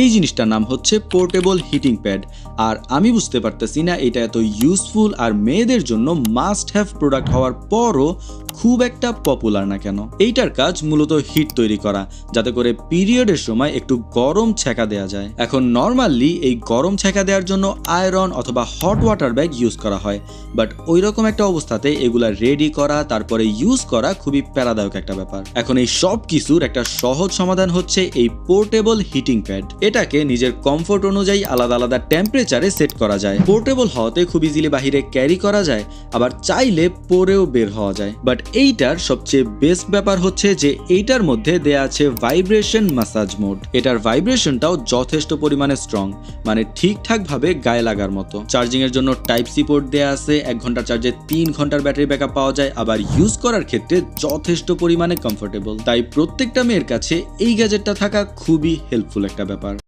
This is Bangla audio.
এই জিনিসটার নাম হচ্ছে পোর্টেবল হিটিং প্যাড। আর আমি বুঝতে পারতেছি না, এটা এত ইউজফুল আর মেয়েদের জন্য মাস্ট হ্যাভ প্রোডাক্ট হওয়ার পরও খুব একটা পপুলার না কেন? এইটার কাজ মূলত হিট তৈরি করা, যাতে করে পিরিয়ডের সময় একটু গরম ছ্যাঁকা দেওয়া যায়। এখন নর্মালি এই গরম ছ্যাঁকা দেওয়ার জন্য আয়রন অথবা হট ওয়াটার ব্যাগ ইউজ করা হয়। বাট ওই রকম একটা অবস্থাতে এগুলা রেডি করা, তারপরে ইউজ করা খুবই প্যারাদায়ক একটা ব্যাপার। এখন এই সব কিছুর একটা সহজ সমাধান হচ্ছে এই পোর্টেবল হিটিং প্যাড। এটাকে নিজের কমফোর্ট অনুযায়ী আলাদা আলাদা টেম্পারেচারে সেট করা যায়। পোর্টেবল হওয়াতে খুব ইজিলি বাহিরে ক্যারি করা যায়, আবার চাইলে পরেও বের হওয়া যায়। বাট এইটার সবচেয়ে বেস্ট ব্যাপার হচ্ছে যে এইটার মধ্যে দেয়া আছে ভাইব্রেশন মাসাজ মোড এটার ভাইব্রেশনটাও যথেষ্ট পরিমাণে স্ট্রং মানে ঠিকঠাক ভাবে গায়ে লাগার মতো। চার্জিং এর জন্য টাইপ সি পোর্ট দেয়া আছে, এক ঘণ্টা চার্জে তিন ঘণ্টার ব্যাটারি ব্যাকআপ পাওয়া যায়, আবার ইউজ করার ক্ষেত্রে যথেষ্ট পরিমাণে কমফোর্টেবল তাই প্রত্যেকটা মেয়ের কাছে এই গ্যাজেটটা থাকা খুবই হেল্পফুল একটা ব্যাপার।